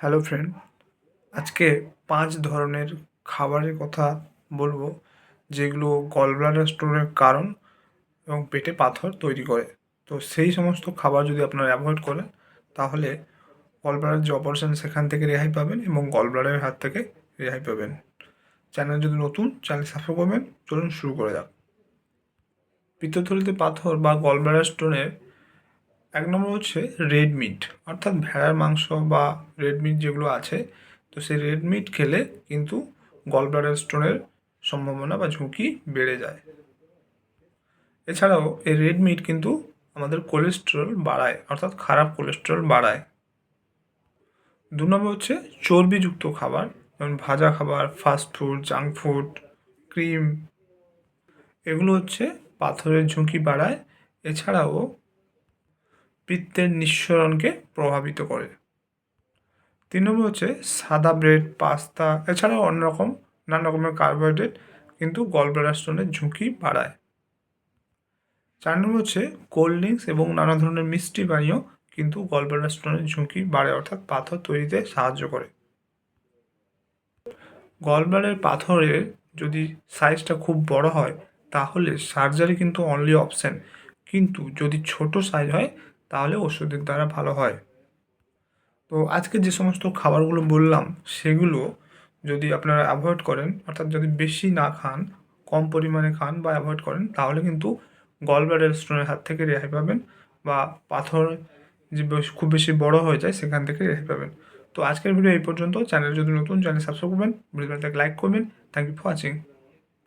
Hello friend আজকে পাঁচ ধরনের খাবারের কথা বলব, যেগুলো গলব্লাডার স্টোনের কারণ এবং পেটে পাথর তৈরি করে। তো সেই সমস্ত খাবার যদি আপনারা অ্যাভয়েড করেন, তাহলে গলব্লাডার যে অপারেশন সেখান থেকে রেহাই পাবেন এবং গলব্লাডারের হাত থেকে রেহাই পাবেন। চ্যানেল যদি নতুন চ্যানেল সাবস্ক্রাইব করবেন। চলুন শুরু করে যাক। পিত্তথলিতে পাথর বা গলব্লাডার স্টোনের এক নম্বর হচ্ছে রেড মিট অর্থাৎ ভেড়ার মাংস বা রেড মিট যেগুলো আছে, তো সেই রেড মিট খেলে কিন্তু গলব্লাডার স্টোনের সম্ভাবনা বা ঝুঁকি বেড়ে যায়। এছাড়াও এই রেড মিট কিন্তু আমাদের কোলেস্টেরল বাড়ায়, অর্থাৎ খারাপ কোলেস্টেরল বাড়ায়। দু নম্বর হচ্ছে চর্বিযুক্ত খাবার, যেমন ভাজা খাবার fast food junk food cream এগুলো হচ্ছে পাথরের ঝুঁকি বাড়ায়। এছাড়াও পিত্তের নিঃসরণকে প্রভাবিত করে। তিন নম্বর হচ্ছে সাদা ব্রেড, পাস্তা, এছাড়াও অন্য রকম, নানা রকমের কার্বোহাইড্রেট কিন্তু গলব্লাডার ঝুঁকি বাড়ায়। চার নম্বর হচ্ছে কোল্ড ড্রিঙ্কস এবং নানা ধরনের মিষ্টি পানীয় কিন্তু গলব্লাডার স্টোনের ঝুঁকি বাড়ে অর্থাৎ পাথর তৈরিতে সাহায্য করে। গলব্লাডারের পাথরের যদি সাইজটা খুব বড় হয়, তাহলে সার্জারি কিন্তু অনলি অপশান কিন্তু যদি ছোট সাইজ হয় তাহলে ওষুধের দ্বারা ভালো হয়। তো আজকে যে সমস্ত খাবারগুলো বললাম, সেগুলো যদি আপনারা অ্যাভয়েড করেন, অর্থাৎ যদি বেশি না খান, কম পরিমাণে খান বা অ্যাভয়েড করেন, তাহলে কিন্তু গল ব্লাডার স্টোনের হাত থেকে রেহাই পাবেন বা পাথর যে খুব বেশি বড় হয়ে যায়, সেখান থেকে রেহাই পাবেন। তো আজকের ভিডিও এই পর্যন্ত। চ্যানেল যদি নতুন, চ্যানেল সাবস্ক্রাইব করবেন ভিডিওটাকে লাইক করবেন। Thank you for watching